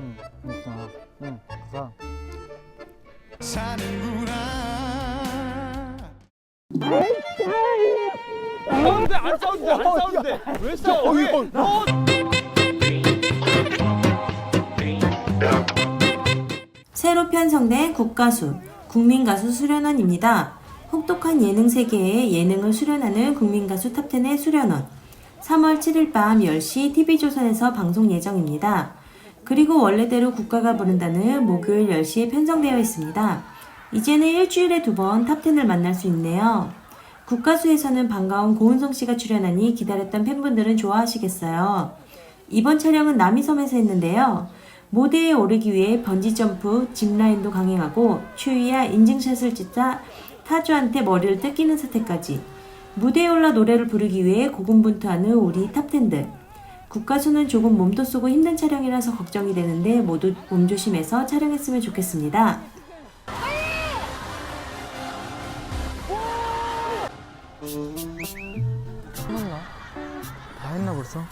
응. 응, 가. 싸우는데 안 싸우는데 안 싸우는데 왜 싸워? 왜? 어, 새로 편성된 국가수, 국민가수 수련원입니다. 혹독한 예능 세계에 예능을 수련하는 국민가수 탑10의 수련원. 3월 7일 밤 10시 TV조선에서 방송 예정입니다. 그리고 원래대로 국가가 부른다는 목요일 10시에 편성되어 있습니다. 이제는 일주일에 두 번 탑10을 만날 수 있네요. 국가수에서는 반가운 고은성 씨가 출연하니 기다렸던 팬분들은 좋아하시겠어요. 이번 촬영은 남이섬에서 했는데요. 모대에 오르기 위해 번지점프, 짚라인도 강행하고 추위야 인증샷을 찍자 타주한테 머리를 뜯기는 사태까지 무대에 올라 노래를 부르기 위해 고군분투하는 우리 탑텐들 국가수는 조금 몸도 쏘고 힘든 촬영이라서 걱정이 되는데 모두 몸조심해서 촬영했으면 좋겠습니다. 끝났나? 다 했나 벌써?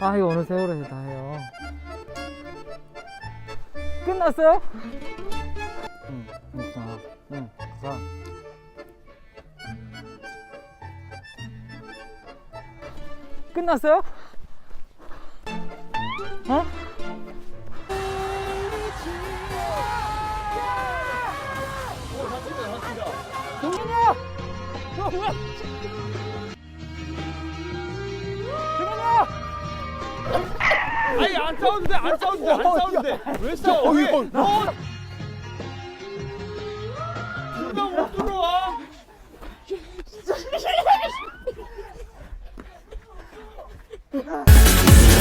아 이거 어느 세월에 다 해요 끝났어요? 응 있어 응 가. 끝났어요? 어? 뭐야? 동민이야! 아니 안 싸우는데 안 싸우는데 안 싸우는데 왜 싸워? 왜? 어, 누가 못 들어와? 아